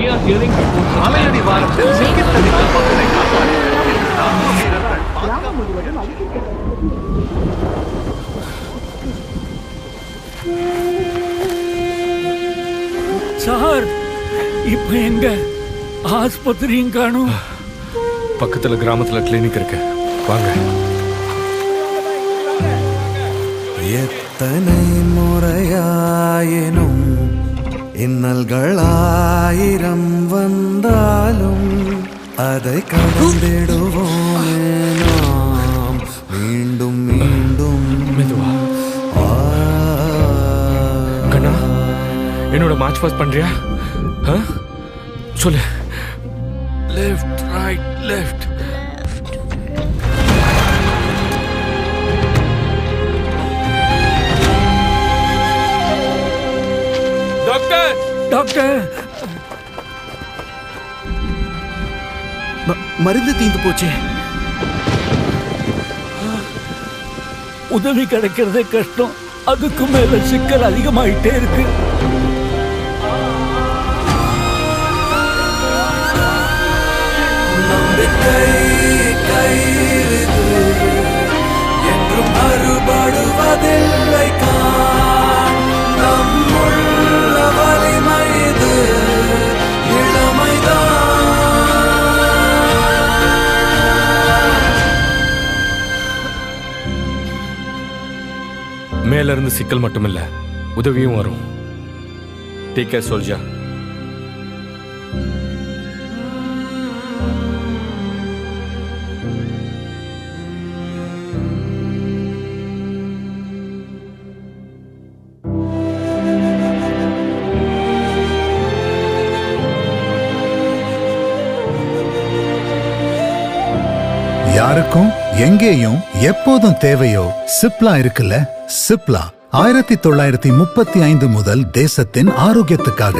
We are hearing reports of மலையடிவாரத்தில் சிக்கித் தவிக்கும் மக்களை சார் இப்ப எங்க? ஆஸ்பத்திரியும் காணும். பக்கத்துல கிராமத்துல கிளினிக் இருக்கு. வாங்க. எத்தனை முறையாயினும் இன்னல்களாயிரம் வந்தாலும் அதை கடந்திடுவோமே நாம். மீண்டும் மீண்டும். மெதுவா. கண்ணா என்னோட மார்ச் பாஸ் பண்றியா? சொல்லு. Left right left doctor. மருந்து தீந்து போச்சு. உதவி கிடைக்கிறதே கஷ்டம். அதுக்கு மேல சிக்கல் அதிகமாயிட்டே இருக்கு. நம்பிக்கை மேல இருந்து சிக்கல் மட்டுமில்ல உதவியும் வரும். டேக் கேர் சோல்ஜா யாருக்கும் எங்கேயும் எப்போதும் தேவையோ சிப்லா இருக்குல்ல? சிப்லா ஆயிரத்தி தொள்ளாயிரத்தி முப்பத்தி ஐந்து முதல் தேசத்தின் ஆரோக்கியத்துக்காக.